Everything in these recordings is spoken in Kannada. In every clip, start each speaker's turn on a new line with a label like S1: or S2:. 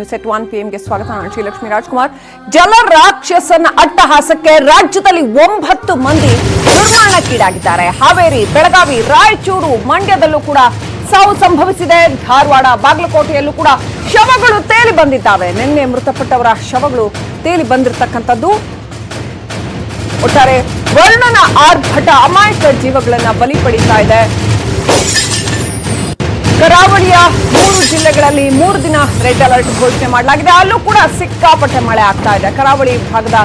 S1: ನ್ಯೂಸ್ ಎಟ್ ಒನ್ ಪಿಎಂಗೆ ಸ್ವಾಗತ. ನಾನು ಶ್ರೀಲಕ್ಷ್ಮಿ ರಾಜ್ಕುಮಾರ್. ಜಲ ರಾಕ್ಷಸನ ಅಟ್ಟಹಾಸಕ್ಕೆ ರಾಜ್ಯದಲ್ಲಿ ಒಂಬತ್ತು ಮಂದಿ ನಿರ್ಮಾಣಕ್ಕೀಡಾಗಿದ್ದಾರೆ ಹಾವೇರಿ, ಬೆಳಗಾವಿ, ರಾಯಚೂರು ಮಂಡ್ಯದಲ್ಲೂ ಕೂಡ ಸಾವು ಸಂಭವಿಸಿದೆ. ಧಾರವಾಡ, ಬಾಗಲಕೋಟೆಯಲ್ಲೂ ಕೂಡ ಶವಗಳು ತೇಲಿ ಬಂದಿದ್ದಾವೆ. ನಿನ್ನೆ ಮೃತಪಟ್ಟವರ ಶವಗಳು ತೇಲಿ ಬಂದಿರತಕ್ಕಂಥದ್ದು. ಒಟ್ಟಾರೆ ವರ್ಣನ ಆರ್ಭಟ, ಅಮಾಯಕ ಜೀವಗಳನ್ನ ಬಲಿ ಪಡೀತಾ ಇದೆ. ಕರಾವಳಿಯ ಮೂರು ಜಿಲ್ಲೆಗಳಲ್ಲಿ ಮೂರು ದಿನ ರೆಡ್ ಅಲರ್ಟ್ ಘೋಷಣೆ ಮಾಡಲಾಗಿದೆ. ಅಲ್ಲೂ ಕೂಡ ಸಿಕ್ಕಾಪಟ್ಟೆ ಮಳೆ ಆಗ್ತಾ ಇದೆ. ಕರಾವಳಿ ಭಾಗದ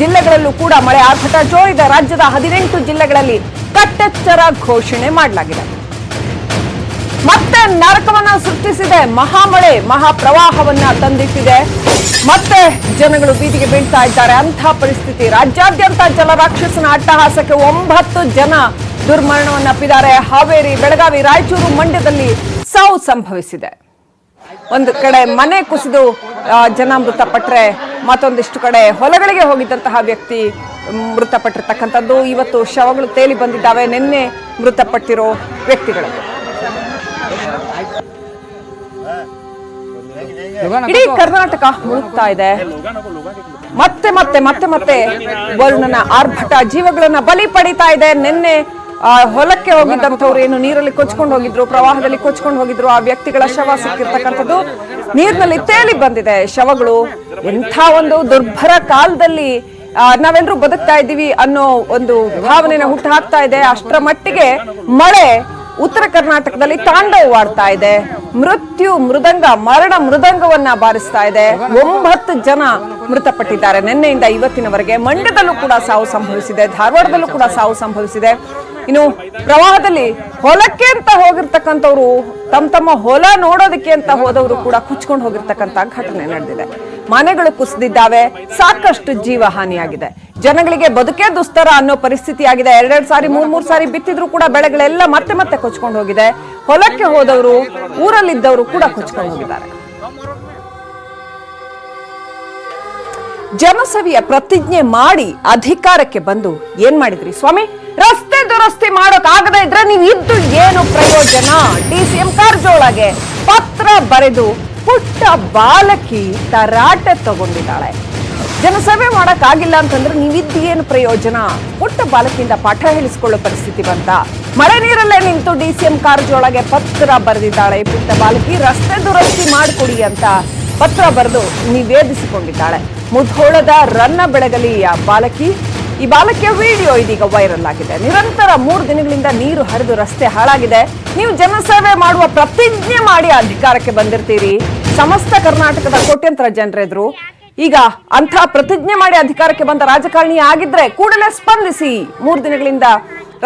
S1: ಜಿಲ್ಲೆಗಳಲ್ಲೂ ಕೂಡ ಮಳೆ ಆರ್ಭಟ ಜೋರಿದೆ. ರಾಜ್ಯದ ಹದಿನೆಂಟು ಜಿಲ್ಲೆಗಳಲ್ಲಿ ಕಟ್ಟೆಚ್ಚರ ಘೋಷಣೆ ಮಾಡಲಾಗಿದೆ. ಮತ್ತೆ ನರಕವನ್ನ ಸೃಷ್ಟಿಸಿದೆ. ಮಹಾಮಳೆ, ಮಹಾಪ್ರವಾಹವನ್ನ ತಂದಿಟ್ಟಿದೆ. ಮತ್ತೆ ಜನಗಳು ಬೀದಿಗೆ ಬೀಳ್ತಾ ಇದ್ದಾರೆ. ಅಂಥ ಪರಿಸ್ಥಿತಿ. ರಾಜ್ಯಾದ್ಯಂತ ಜಲರಾಕ್ಷಸನ ಅಟ್ಟಹಾಸಕ್ಕೆ ಒಂಬತ್ತು ಜನ ದುರ್ಮರಣವನ್ನಪ್ಪಿದ್ದಾರೆ ಹಾವೇರಿ, ಬೆಳಗಾವಿ, ರಾಯಚೂರು ಮಂಡ್ಯದಲ್ಲಿ ಸಾವು ಸಂಭವಿಸಿದೆ. ಒಂದು ಕಡೆ ಮನೆ ಕುಸಿದು ಜನ ಮೃತಪಟ್ಟರೆ ಮತ್ತೊಂದಿಷ್ಟು ಕಡೆ ಹೊಲಗಳಿಗೆ ಹೋಗಿದ್ದಂತಹ ವ್ಯಕ್ತಿ ಮೃತಪಟ್ಟಿರ್ತಕ್ಕಂಥದ್ದು. ಇವತ್ತು ಶವಗಳು ತೇಲಿ ಬಂದಿದ್ದಾವೆ. ನಿನ್ನೆ ಮೃತಪಟ್ಟಿರೋ ವ್ಯಕ್ತಿಗಳು ಇಡೀ ಕರ್ನಾಟಕ ಮುಳುಗ್ತಾ ಇದೆ. ಮತ್ತೆ ಮತ್ತೆ ಮತ್ತೆ ಮತ್ತೆ ವರುಣನ ಆರ್ಭಟ ಜೀವಗಳನ್ನ ಬಲಿ ಪಡಿತಾ ಇದೆ. ನಿನ್ನೆ ಹೊಲಕ್ಕೆ ಹೋಗಿದ್ದಂಥವ್ರು ಏನು ನೀರಲ್ಲಿ ಕೊಚ್ಕೊಂಡು ಹೋಗಿದ್ರು, ಪ್ರವಾಹದಲ್ಲಿ ಕೊಚ್ಕೊಂಡು ಹೋಗಿದ್ರು, ಆ ವ್ಯಕ್ತಿಗಳ ಶವ ಸಿಕ್ಕಿರ್ತಕ್ಕಂಥದ್ದು ನೀರಿನಲ್ಲಿ ತೇಲಿ ಬಂದಿದೆ. ಶವಗಳು ಎಂಥ ಒಂದು ದುರ್ಭರ ಕಾಲದಲ್ಲಿ ನಾವೆಲ್ಲರೂ ಬದುಕ್ತಾ ಇದ್ದೀವಿ ಅನ್ನೋ ಒಂದು ಭಾವನೆನ ಹುಟ್ಟು ಹಾಕ್ತಾ ಇದೆ. ಅಷ್ಟರ ಮಟ್ಟಿಗೆ ಮಳೆ ಉತ್ತರ ಕರ್ನಾಟಕದಲ್ಲಿ ತಾಂಡವವಾಡ್ತಾ ಇದೆ. ಮೃತ್ಯು ಮೃದಂಗ, ಮರಣ ಮೃದಂಗವನ್ನ ಬಾರಿಸ್ತಾ ಇದೆ. ಒಂಬತ್ತು ಜನ ಮೃತಪಟ್ಟಿದ್ದಾರೆ. ನಿನ್ನೆಯಿಂದ ಇವತ್ತಿನವರೆಗೆ ಮಂಡ್ಯದಲ್ಲೂ ಕೂಡ ಸಾವು ಸಂಭವಿಸಿದೆ, ಧಾರವಾಡದಲ್ಲೂ ಕೂಡ ಸಾವು ಸಂಭವಿಸಿದೆ. ಇನ್ನು ಪ್ರವಾಹದಲ್ಲಿ ಹೊಲಕ್ಕೆ ಅಂತ ಹೋಗಿರ್ತಕ್ಕಂಥವ್ರು, ತಮ್ಮ ತಮ್ಮ ಹೊಲ ನೋಡೋದಕ್ಕೆ ಅಂತ ಹೋದವರು ಕೂಡ ಕುಚ್ಕೊಂಡು ಹೋಗಿರ್ತಕ್ಕಂಥ ಘಟನೆ ನಡೆದಿದೆ. ಮನೆಗಳು ಕುಸಿದಿದ್ದಾವೆ, ಸಾಕಷ್ಟು ಜೀವ ಹಾನಿಯಾಗಿದೆ ಜನಗಳಿಗೆ ಬದುಕೇ ದುಸ್ತರ ಅನ್ನೋ ಪರಿಸ್ಥಿತಿ ಆಗಿದೆ. ಎರಡೆರಡು ಸಾರಿ, ಮೂರ್ ಮೂರ್ ಸಾರಿ ಬಿತ್ತಿದ್ರು ಕೂಡ ಬೆಳೆಗಳೆಲ್ಲ ಮತ್ತೆ ಮತ್ತೆ ಕೊಚ್ಕೊಂಡು ಹೋಗಿದೆ. ಹೊಲಕ್ಕೆ ಹೋದವರು, ಊರಲ್ಲಿದ್ದವರು ಕೂಡ ಕೊಚ್ಕೊಂಡು ಹೋಗಿದ್ದಾರೆ. ಜನಸವಿಯ ಪ್ರತಿಜ್ಞೆ ಮಾಡಿ ಅಧಿಕಾರಕ್ಕೆ ಬಂದು ಏನ್ ಮಾಡಿದ್ರಿ? ಸ್ವಾಮಿ, ರಸ್ತೆ ದುರಸ್ತಿ ಮಾಡೋಕ್ ಆಗದೆ ಇದ್ರೆ ನೀವು ಇದ್ದು ಏನು ಪ್ರಯೋಜನ? ಡಿ ಸಿ ಎಂ ಕಾರಜೋಳಗೆ ಪತ್ರ ಬರೆದು ಪುಟ್ಟ ಬಾಲಕಿ ತರಾಟೆ ತಗೊಂಡಿದ್ದಾಳೆ. ಜನಸಭೆ ಮಾಡೋಕ್ಕಾಗಿಲ್ಲ ಅಂತಂದ್ರೆ ನೀವಿದ್ದು ಏನು ಪ್ರಯೋಜನ? ಪುಟ್ಟ ಬಾಲಕಿಯಿಂದ ಪಾಠ ಹೇಳಿಸ್ಕೊಳ್ಳೋ ಪರಿಸ್ಥಿತಿ ಬಂತ. ಮಳೆ ನೀರಲ್ಲೇ ನಿಂತು ಡಿ ಸಿ ಎಂ ಕಾರಜೋಳಗೆ ಪತ್ರ ಬರೆದಿದ್ದಾಳೆ. ಪುಟ್ಟ ಬಾಲಕಿ, ರಸ್ತೆ ದುರಸ್ತಿ ಮಾಡಿಕೊಡಿ ಅಂತ ಪತ್ರ ಬರೆದು ನಿವೇದಿಸಿಕೊಂಡಿದ್ದಾಳೆ. ಮುಧೋಳದ ರನ್ನ ಬೆಳಗಲಿ ಆ ಬಾಲಕಿ. ಈ ಬಾಲಕಿಯ ವಿಡಿಯೋ ಇದೀಗ ವೈರಲ್ ಆಗಿದೆ. ನಿರಂತರ ಮೂರು ದಿನಗಳಿಂದ ನೀರು ಹರಿದು ರಸ್ತೆ ಹಾಳಾಗಿದೆ. ನೀವು ಜನಸೇವೆ ಮಾಡುವ ಪ್ರತಿಜ್ಞೆ ಮಾಡಿ ಅಧಿಕಾರಕ್ಕೆ ಬಂದಿರ್ತೀರಿ. ಸಮಸ್ತ ಕರ್ನಾಟಕದ ಕೋಟ್ಯಂತರ ಜನರೆದ್ರು. ಈಗ ಅಂಥ ಪ್ರತಿಜ್ಞೆ ಮಾಡಿ ಅಧಿಕಾರಕ್ಕೆ ಬಂದ ರಾಜಕಾರಣಿ ಆಗಿದ್ರೆ ಕೂಡಲೇ ಸ್ಪಂದಿಸಿ. ಮೂರು ದಿನಗಳಿಂದ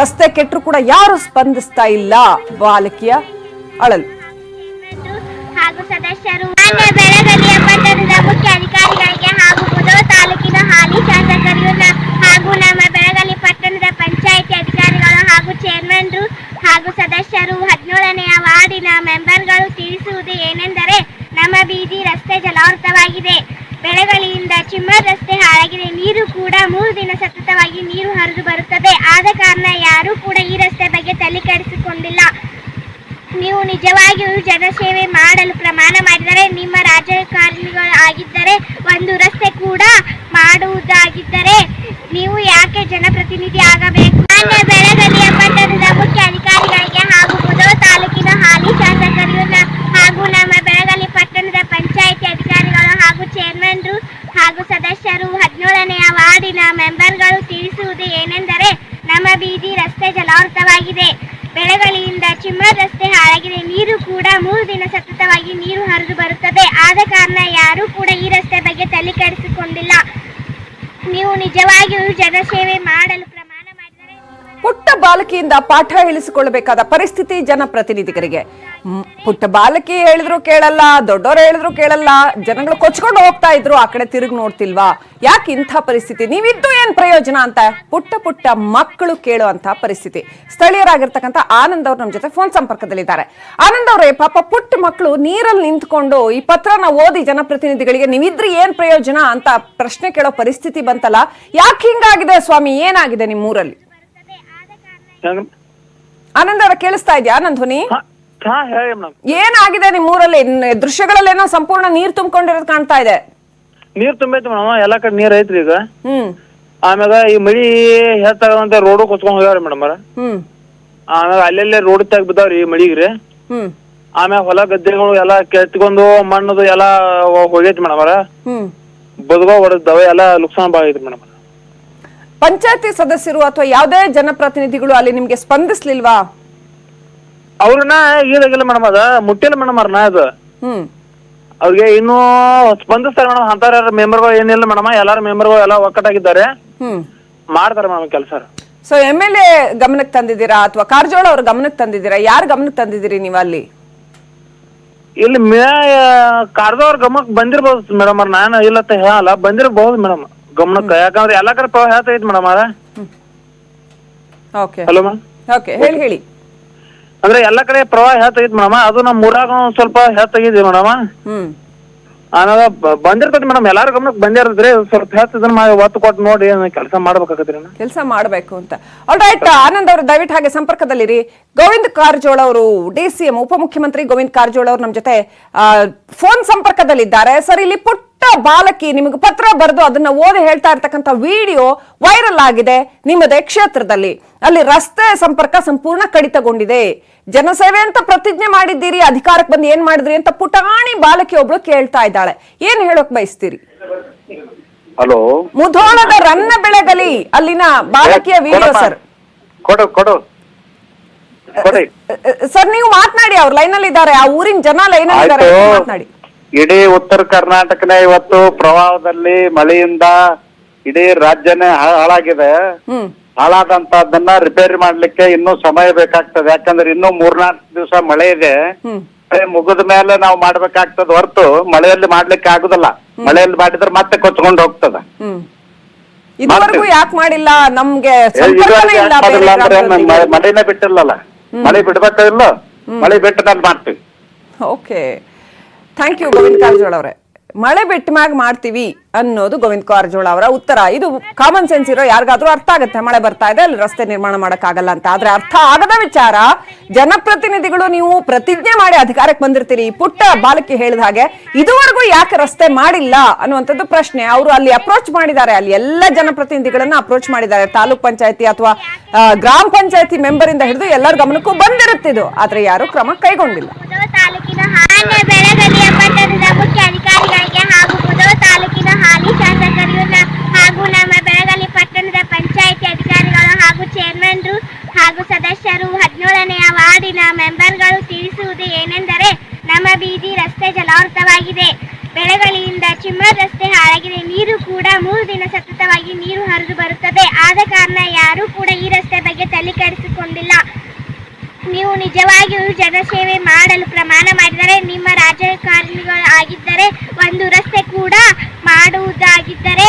S1: ರಸ್ತೆ ಕೆಟ್ಟರು ಕೂಡ ಯಾರು ಸ್ಪಂದಿಸ್ತಾ ಇಲ್ಲ. ಬಾಲಕಿಯ ಅಳಲು.
S2: ಹಾಗೂ ಸದಸ್ಯರು ಮಾನ್ಯ ಬೆಳಗಲಿಯ ಪಟ್ಟಣದ ಮುಖ್ಯ ಅಧಿಕಾರಿಗಳಿಗೆ ಹಾಗೂ ಮುದೋ ತಾಲೂಕಿನ ಹಾಲಿ ಶಾಸಕರು ಹಾಗೂ ನಮ್ಮ ಬೆಳಗಲಿ ಪಟ್ಟಣದ ಪಂಚಾಯಿತಿ ಅಧಿಕಾರಿಗಳು ಹಾಗೂ ಚೇರ್ಮನ್ರು ಹಾಗೂ ಸದಸ್ಯರು ಹದಿನೇಳನೆಯ ವಾರ್ಡಿನ ಮೆಂಬರ್ಗಳು ತಿಳಿಸುವುದು ಏನೆಂದರೆ, ನಮ್ಮ ಬೀದಿ ರಸ್ತೆ ಜಲಾವೃತವಾಗಿದೆ. ಬೆಳಗಲಿಯಿಂದ ಚಿಮ್ಮರ್ ರಸ್ತೆ ಹಾಳಾಗಿದೆ. ನೀರು ಕೂಡ ಮೂರು ದಿನ ಸತತವಾಗಿ ನೀರು ಹರಿದು ಬರುತ್ತದೆ. ಆದ ಕಾರಣ ಯಾರೂ ಕೂಡ ಈ ರಸ್ತೆ ಬಗ್ಗೆ ತಲೆ ಕೆಡಿಸಿಕೊಂಡಿಲ್ಲ ನೀವು ನಿಜವಾಗಿಯೂ ಜನಸೇವೆ ಮಾಡಲು ಪ್ರಮಾಣ ಮಾಡಿದರೆ, ನಿಮ್ಮ ರಾಜಕಾರಣಿಗಳು ಆಗಿದ್ದರೆ ಒಂದು ರಸ್ತೆ ಕೂಡ ಮಾಡುವುದಾಗಿದ್ದರೆ ನೀವು ಯಾಕೆ ಜನಪ್ರತಿನಿಧಿ ಆಗಬೇಕು? ಮಾನ್ಯ ಬೆಳಗಲಿಯ ಪಟ್ಟಣದ ಮುಖ್ಯ ಅಧಿಕಾರಿಗಳಿಗೆ ಹಾಗೂ ಮುದೋ ತಾಲೂಕಿನ ಹಾಲಿ ಶಾಸಕರು ಹಾಗೂ ನಮ್ಮ ಬೆಳಗಲಿ ಪಟ್ಟಣದ ಪಂಚಾಯಿತಿ ಅಧಿಕಾರಿಗಳು ಹಾಗೂ ಚೇರ್ಮನ್ರು ಹಾಗೂ ಸದಸ್ಯರು ಹದಿನೇಳನೆಯ ವಾರ್ಡಿನ ಮೆಂಬರ್ಗಳು ತಿಳಿಸುವುದು ಏನೆಂದರೆ ನಮ್ಮ ಬೀದಿ ರಸ್ತೆ ಜಲಾವೃತವಾಗಿದೆ. ಬೆಳಗಲಿಯಿಂದ ಚಿಮ್ಮ ರಸ್ತೆ ಹಾಳಾಗಿದೆ. ನೀರು ಕೂಡ ಮೂರು ದಿನ ಸತತವಾಗಿ ನೀರು ಹರಿದು ಬರುತ್ತದೆ. ಆದ ಕಾರಣ ಯಾರೂ ಕೂಡ ಈ ರಸ್ತೆ ಬಗ್ಗೆ ತಲೆ ಕೆಡಿಸಿಕೊಂಡಿಲ್ಲ. ನೀವು ನಿಜವಾಗಿಯೂ ಜನಸೇವೆ ಮಾಡಲು
S1: ಪುಟ್ಟ ಬಾಲಕಿಯಿಂದ ಪಾಠ ಹೇಳಿಸಿಕೊಳ್ಳಬೇಕಾದ ಪರಿಸ್ಥಿತಿ ಜನಪ್ರತಿನಿಧಿಗಳಿಗೆ ಪುಟ್ಟ ಬಾಲಕಿ ಹೇಳಿದ್ರು ಕೇಳಲ್ಲ, ದೊಡ್ಡವರು ಹೇಳಿದ್ರು ಕೇಳಲ್ಲ, ಜನಗಳು ಕೊಚ್ಕೊಂಡು ಹೋಗ್ತಾ ಇದ್ರು, ಆ ಕಡೆ ತಿರುಗಿ ನೋಡ್ತಿಲ್ವಾ? ಯಾಕೆ ಇಂಥ ಪರಿಸ್ಥಿತಿ? ನೀವಿದ್ದು ಏನ್ ಪ್ರಯೋಜನ ಅಂತ? ಪುಟ್ಟ ಪುಟ್ಟ ಮಕ್ಕಳು ಕೇಳುವಂತ ಪರಿಸ್ಥಿತಿ. ಸ್ಥಳೀಯರಾಗಿರ್ತಕ್ಕಂಥ ಆನಂದ್ ಅವ್ರು ನಮ್ಮ ಜೊತೆ ಫೋನ್ ಸಂಪರ್ಕದಲ್ಲಿದ್ದಾರೆ. ಆನಂದ್ ಅವರೇ, ಪಾಪ ಪುಟ್ಟ ಮಕ್ಕಳು ನೀರಲ್ಲಿ ನಿಂತ್ಕೊಂಡು ಈ ಪತ್ರನ ಓದಿ ಜನಪ್ರತಿನಿಧಿಗಳಿಗೆ ನೀವಿದ್ರೆ ಏನ್ ಪ್ರಯೋಜನ ಅಂತ ಪ್ರಶ್ನೆ ಕೇಳೋ ಪರಿಸ್ಥಿತಿ ಬಂತಲ್ಲ? ಯಾಕೆ ಹಿಂಗಾಗಿದೆ ಸ್ವಾಮಿ? ಏನಾಗಿದೆ ನಿಮ್ಮೂರಲ್ಲಿ? ಆನಂದ್ ಅವರ ಕೇಳಿಸ್ತಾ ಇದೆಯಾ ನನ್ನ ಧ್ವನಿ?
S3: ಹೇಳಿ ಮೇಡಮ್.
S1: ಏನಾಗಿದೆ ನಿಮ್ ಊರಲ್ಲಿ ದೃಶ್ಯಗಳಲ್ಲೇನೋ ಸಂಪೂರ್ಣ ನೀರ್ ತುಂಬಿಕೊಂಡಿರೋದು ಕಾಣ್ತಾ ಇದೆ.
S3: ನೀರ್ ತುಂಬೈತಿ ಮೇಡಮ್ ಎಲ್ಲಾ ಕಡೆ ನೀರ್ ಐತ್ರಿ ಈಗ.
S1: ಹ್ಮ್.
S3: ಆಮ್ಯಾಗ ಈ ಮಳಿ ಹೆಚ್ಚಾಗಂತ ರೋಡು ಕೊಚ್ಕೊಂಡ್ ಹೋಗ್ಯಾವ್ರಿ ಮೇಡಮ್
S1: ಹ್ಮ್.
S3: ಆಮ್ಯಾಗ ಅಲ್ಲೆಲ್ಲೇ ರೋಡ್ ತೆಗ್ ಬಿದ್ದಾವ್ರಿ ಈ ಮಳಿಗ್ರಿ.
S1: ಹ್ಮ್.
S3: ಆಮ್ಯಾಗ ಹೊಲ ಗದ್ದೆಗಳು ಎಲ್ಲಾ ಕೆತ್ಕೊಂಡು ಮಣ್ಣದು ಎಲ್ಲಾ ಹೋಗೈತಿ ಮೇಡಮ್
S1: ಹ್ಮ್.
S3: ಬದುಗ ಹೊಡೆದ್ ಎಲ್ಲಾ ನುಕ್ಸಾನ್ ಐತಿ ಮೇಡಮ್.
S1: ಪಂಚಾಯತಿ ಸದಸ್ಯರು ಅಥವಾ ಯಾವುದೇ ಜನಪ್ರತಿನಿಧಿಗಳು ಅಲ್ಲಿ ನಿಮ್ಗೆ ಸ್ಪಂದಿಸ್ಲಿಲ್ವಾ?
S3: ಅವ್ರನ್ನ ಈದಾಗಿಲ್ಲ ಮೇಡಮ್ ಅದ ಮುಟ್ಟಿಲ್ಲ ಮೇಡಮ್ ಅವ್ರನ್ನ ಅದು.
S1: ಹ್ಮ್.
S3: ಅವ್ರಿಗೆ ಇನ್ನೂ ಸ್ಪಂದಿಸ್ತಾರೆ ಮೇಡಮ್ ಅಂತಾರ ಮೆಂಬರ್ಗಳು ಏನಿಲ್ಲ ಮೇಡಮ್ ಎಲ್ಲಾರು ಮೆಂಬರ್ಗಳು ಎಲ್ಲ ಒಕ್ಕಟ್ಟಾಗಿದ್ದಾರೆ.
S1: ಹ್ಮ್.
S3: ಮಾಡ್ತಾರೆ ಮೇಡಮ್ ಕೆಲಸ.
S1: ಸೊ ಎಂ ಎಲ್ ಎ ಗಮನಕ್ಕೆ ತಂದಿದ್ದೀರಾ ಅಥವಾ ಕಾರಜೋಳ ಅವ್ರ ಗಮನಕ್ಕೆ ತಂದಿದ್ದೀರಾ? ಯಾರ ಗಮನಕ್ಕೆ ತಂದಿದ್ದೀರಿ ನೀವು ಅಲ್ಲಿ?
S3: ಇಲ್ಲಿ ಮೇ ಕಾರ್ದವ್ರ ಗಮನಕ್ಕೆ ಬಂದಿರ್ಬೋದು ಮೇಡಮ್ ಅವ್ರ ನಾನು ಅಂತ ಹೇಳಲ್ಲ ಬಂದಿರಬಹುದು ಮೇಡಮ್. ಗಮನಕ್ಕೆ ಯಾಕಂದ್ರೆ ಎಲ್ಲಾ ಕಡೆ ಪ್ರವಾಹ ಹೇಳ್ತೈತಿ ಮೇಡಮ್ ಅವ್ರ?
S1: ಓಕೆ.
S3: ಹಲೋ ಮೇಡಮ್
S1: ಓಕೆ ಹೇಳಿ ಹೇಳಿ.
S3: ಅಂದ್ರೆ ಎಲ್ಲಾ ಕಡೆ ಪ್ರವಾಹ ಹೇಳ್ತೈತಿ ಮೇಡಮ್? ಅದು ನಮ್ಮ ಊರಾಗ ಒಂದ್ ಸ್ವಲ್ಪ ಹೇಳ್ತಾಗಿದೆ ಮೇಡಮ್.
S1: ಹ್ಮ್.
S3: ಬ- ಬಂದಿರ್ತೈತಿ ಮೇಡಮ್ ಎಲ್ಲಾರು ಗಮನಕ್ಕೆ ಬಂದಿರ್ತೈತ್ರಿ ಸ್ವಲ್ಪ ಹೇಳ್ತಿದ್ರು ಮಾಡಿ ಒತ್ತು ಕೊಟ್ಟು ನೋಡಿ ಕೆಲಸ ಮಾಡ್ಬೇಕಾಗತ್ರಿ
S1: ಕೆಲಸ ಮಾಡಬೇಕು ಅಂತ. ಆಲ್ ರೈಟ್ ಆನಂದ್ ಅವರು ದಯವಿಟ್ಟು ಹಾಗೆ ಸಂಪರ್ಕದಲ್ಲಿರಿ ಗೋವಿಂದ್ ಕಾರಜೋಳ ಅವರು ಡಿ ಸಿ ಎಂ ಉಪಮುಖ್ಯಮಂತ್ರಿ ಗೋವಿಂದ್ ಕಾರಜೋಳ ಅವರು ನಮ್ಮ ಜೊತೆ ಫೋನ್ ಸಂಪರ್ಕದಲ್ಲಿದ್ದಾರೆ. ಸರ್ ಇಲ್ಲಿ ಪುಟ್ಟ ಬಾಲಕಿ ನಿಮಗೆ ಪತ್ರ ಬರೆದು ಅದನ್ನ ಓದಿ ಹೇಳ್ತಾ ಇರ್ತಕ್ಕಂಥ ವಿಡಿಯೋ ವೈರಲ್ ಆಗಿದೆ ನಿಮ್ಮದೇ ಕ್ಷೇತ್ರದಲ್ಲಿ. ಅಲ್ಲಿ ರಸ್ತೆ ಸಂಪರ್ಕ ಸಂಪೂರ್ಣ ಕಡಿತಗೊಂಡಿದೆ. ಜನಸೇವೆ ಅಂತ ಪ್ರತಿಜ್ಞೆ ಮಾಡಿದ್ದೀರಿ ಅಧಿಕಾರಕ್ಕೆ ಬಂದು ಏನ್ ಮಾಡಿದ್ರಿ ಅಂತ ಪುಟಾಣಿ ಬಾಲಕಿ ಒಬ್ಳು ಕೇಳ್ತಾ ಇದ್ದಾಳೆ. ಏನ್ ಹೇಳೋಕ್ ಬಯಸ್ತೀರಿ?
S4: ಹಲೋ.
S1: ಮುಧೋಳದ ರನ್ನ ಬೆಳಗಲಿ ಅಲ್ಲಿನ ಬಾಲಕಿಯ ವಿಡಿಯೋ ಸರ್ ಸರ್ ನೀವು ಮಾತನಾಡಿ ಅವ್ರು ಲೈನ್ ಅಲ್ಲಿ ಇದ್ದಾರೆ ಆ ಊರಿನ ಜನ ಲೈನ್ ಅಲ್ಲಿ ಇದ್ದಾರೆ ಮಾತನಾಡಿ.
S4: ಇಡೀ ಉತ್ತರ ಕರ್ನಾಟಕನೇ ಇವತ್ತು ಪ್ರವಾಹದಲ್ಲಿ ಮಳೆಯಿಂದ ಇಡೀ ರಾಜ್ಯನೇ ಹಾಳಾಗಿದೆ.
S1: ಹ್ಮ್.
S4: ಹಾಳಾದಂತದನ್ನ ರಿಪೇರಿ ಮಾಡ್ಲಿಕ್ಕೆ ಇನ್ನೂ ಸಮಯ ಬೇಕಾಗ್ತದೆ. ಯಾಕಂದ್ರೆ ಇನ್ನೂ ಮೂರ್ನಾಲ್ಕು ದಿವಸ ಮಳೆ ಇದೆ.
S1: ಹ್ಮ್.
S4: ಮಳೆ ಮುಗಿದ ಮೇಲೆ ನಾವು ಮಾಡ್ಬೇಕಾಗ್ತದ ಹೊರತು. ಮಳೆಯಲ್ಲಿ ಮಾಡ್ಲಿಕ್ಕೆ ಆಗುದಿಲ್ಲ. ಮಳೆಯಲ್ಲಿ ಮಾಡಿದ್ರೆ ಮತ್ತೆ ಕೊಚ್ಕೊಂಡು ಹೋಗ್ತದ.
S1: ಹ್ಮ್. ಇದುವರೆಗೂ ಯಾಕೆ ಮಾಡಿಲ್ಲ? ನಮ್ಗೆ ಸಂಪರ್ಕನೇ ಇಲ್ಲ ಬೇರೆ
S4: ಮಾಡಿಲ್ಲ ಅಂದ್ರೆ
S1: ಗ್ರಾಮದೊಂದಿಗೆ.
S4: ಮಳೆನೇ ಬಿಟ್ಟಿಲ್ಲಲ್ಲ. ಮಳೆ ಬಿಡ್ಬೇಕಿಲ್ಲ ಮಳೆ ಬಿಟ್ಟ ಮೇಲೆ ಮಾಡ್ತೀವಿ.
S1: Okay. Thank you Govinda Karajola ಅವರೇ. ಮಳೆ ಬಿಟ್ಟ ಮ್ಯಾಗ ಮಾಡ್ತೀವಿ ಅನ್ನೋದು ಗೋವಿಂದ ಕಾರಜೋಳ ಅವರ ಉತ್ತರ. ಇದು ಕಾಮನ್ ಸೆನ್ಸ್ ಇರೋ ಯಾರಿಗಾದ್ರೂ ಅರ್ಥ ಆಗುತ್ತೆ. ಮಳೆ ಬರ್ತಾ ಇದೆ, ಅಲ್ಲಿ ರಸ್ತೆ ನಿರ್ಮಾಣ ಮಾಡಕ್ಕಾಗಲ್ಲ ಅಂತ. ಆದ್ರೆ ಅರ್ಥ ಆಗದ ವಿಚಾರ, ಜನಪ್ರತಿನಿಧಿಗಳು ನೀವು ಪ್ರತಿಜ್ಞೆ ಮಾಡಿ ಅಧಿಕಾರಕ್ಕೆ ಬಂದಿರ್ತೀರಿ. ಪುಟ್ಟ ಬಾಲಕಿ ಹೇಳಿದ ಹಾಗೆ, ಇದುವರೆಗೂ ಯಾಕೆ ರಸ್ತೆ ಮಾಡಿಲ್ಲ ಅನ್ನುವಂಥದ್ದು ಪ್ರಶ್ನೆ. ಅವರು ಅಲ್ಲಿ ಅಪ್ರೋಚ್ ಮಾಡಿದ್ದಾರೆ. ಅಲ್ಲಿ ಎಲ್ಲ ಜನಪ್ರತಿನಿಧಿಗಳನ್ನ ಅಪ್ರೋಚ್ ಮಾಡಿದ್ದಾರೆ. ತಾಲೂಕ್ ಪಂಚಾಯತಿ ಅಥವಾ ಗ್ರಾಮ ಪಂಚಾಯತಿ ಮೆಂಬರ್ ಹಿಡಿದು ಎಲ್ಲರ ಗಮನಕ್ಕೂ ಬಂದಿರುತ್ತಿದ್ದು. ಆದ್ರೆ ಯಾರು ಕ್ರಮ ಕೈಗೊಂಡಿಲ್ಲ.
S2: ಪಟ್ಟಣದ ಮುಖ್ಯ ಅಧಿಕಾರಿಗಳಿಗೆ ಹಾಗೂ ಮುಧೋಳ ತಾಲೂಕಿನ ಹಾಲಿ ಶಾಸಕರು ಹಾಗೂ ನಮ್ಮ ಬೆಳಗಲಿ ಪಟ್ಟಣದ ಪಂಚಾಯಿತಿ ಅಧಿಕಾರಿಗಳು ಹಾಗೂ ಚೇರ್ಮನ್ರು ಹಾಗೂ ಸದಸ್ಯರು ಹದಿನೇಳನೆಯ ವಾರ್ಡಿನ ಮೆಂಬರ್ಗಳು ತಿಳಿಸುವುದು ಏನೆಂದರೆ ನಮ್ಮ ಬೀದಿ ರಸ್ತೆ ಜಲಾವೃತವಾಗಿದೆ. ಬೆಳಗಲಿಯಿಂದ ಚಿಮ್ಮ ರಸ್ತೆ ಹಾಳಾಗಿದೆ. ನೀರು ಕೂಡ ಮೂರು ದಿನ ಸತತವಾಗಿ ನೀರು ಹರಿದು ಬರುತ್ತದೆ. ಆದ ಕಾರಣ ಯಾರೂ ಕೂಡ ಈ ರಸ್ತೆ ಬಗ್ಗೆ ತಲೆ ಕೆಡಿಸಿಕೊಂಡಿಲ್ಲ. ನೀವು ನಿಜವಾಗಿಯೂ ಜನಸೇವೆ ಮಾಡಲು ಪ್ರಮಾಣ ಮಾಡಿದರೆ ನಿಮ್ಮ ರಾಜಕಾರಣಿಗಳು ರಾಜಕಾರಣಿಗಳಾಗಿದ್ದರೆ ಒಂದು ರಸ್ತೆ ಕೂಡ ಮಾಡುವುದಾಗಿದ್ದರೆ